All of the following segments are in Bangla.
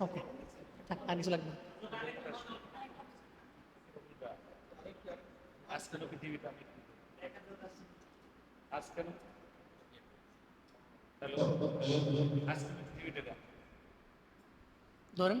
ওকে থাক আর কিছু লাগবে ধরেন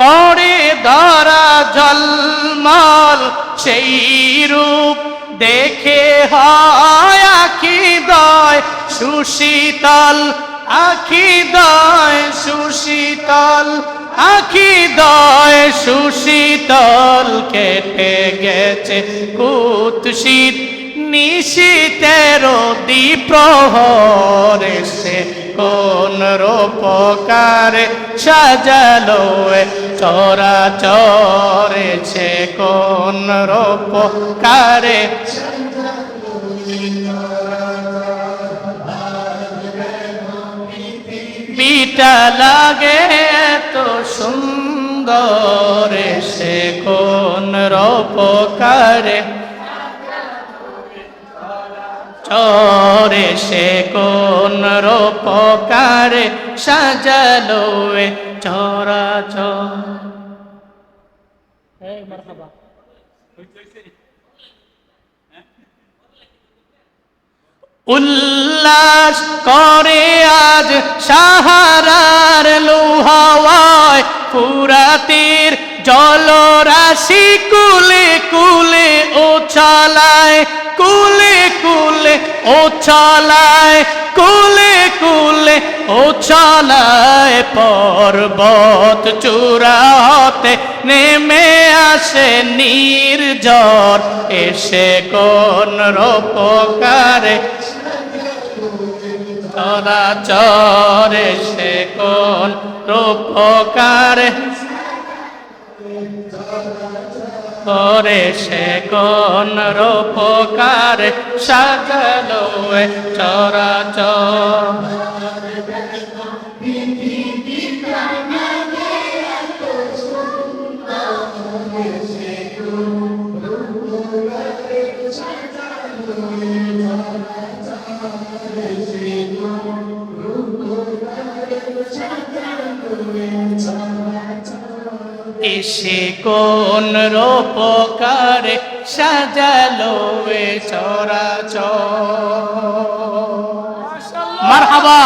করে ধরা জলমল সেই রূপ দেখে হয় আখি দয়, সুশীতল আখি দয়, সুশীতল আখি দয়, সুশীতল কেটে গেছে কুৎসিত নিশীতের দ্বীপ্রহরে সে কোন রূপকারে সাজালো চরা চরেছে কোন রূপকারে? বিটা লাগে তো সুন্দর সে কোন রূপকারে? চরে সে কোন রূপকারে সাজালো এ চরা চর। উল্লাস করে আজ সাহারার লোহাওয়ায় পুরাতির জলরাশি কুলে কুলে ও চালায় কুলে কুলে ও চালায়, কুলে কুলে, ও চালায় পর্বত চূড়া নেমে আসে নির্ঝর, এসে কোন রূপকারে চরাচরে সে কোন রূপকারে করে সে কোন রূপকার সাজালো চরাচর। এসে কোন রোপকার সাজালো এ মার হাবা